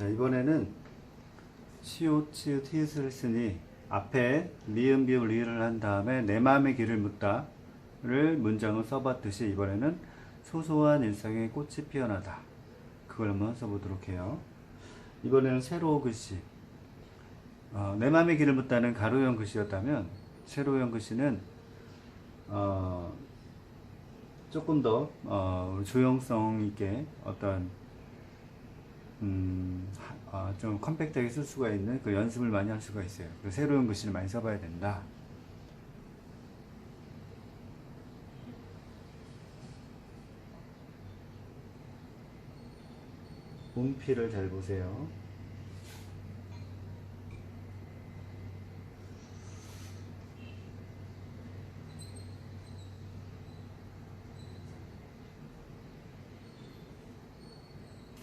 자, 이번에는 치읓, 히읗을 쓰니 앞에 미음, 비읍, 리을을 한 다음에 내 마음의 길을 묻다를 문장을 써봤듯이 이번에는 소소한 일상에 꽃이 피어나다. 그걸 한번 써보도록 해요. 이번에는 세로 글씨. 어, 내 마음의 길을 묻다는 가로형 글씨였다면 세로형 글씨는 어, 조금 더 어, 조형성 있게 어떤 음, 하- 아, 좀 컴팩트하게 쓸 수가 있는 그 연습을 많이 할 수가 있어요. 그 새로운 글씨를 많이 써봐야 된다. 문피를 잘 보세요.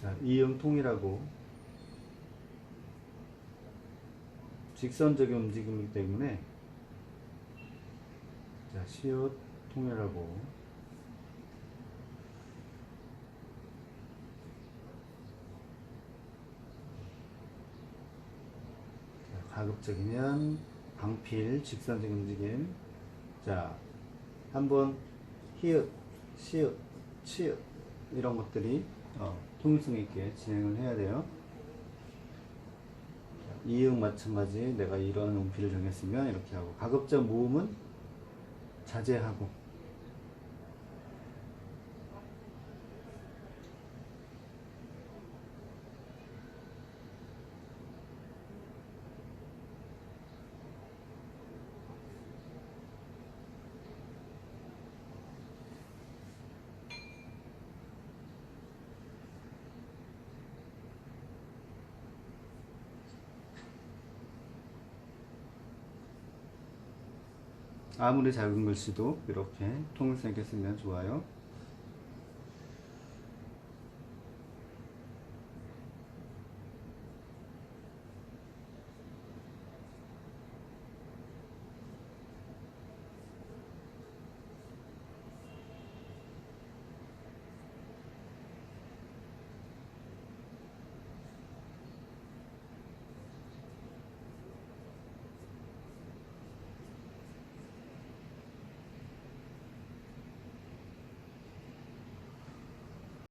자, 이음통이라고 직선적인 움직임이기 때문에 자, 시옷 통이라고 자, 가급적이면 방필 직선적인 움직임. 자 한번 히읗 시읒 치읒 이런 것들이 어, 통일성 있게 진행을 해야 돼요. 자, 이응 마찬가지 내가 이런 음필을 정했으면 이렇게 하고 가급적 모음은 자제하고 아무리 작은 글씨도 이렇게 있게 쓰면 좋아요.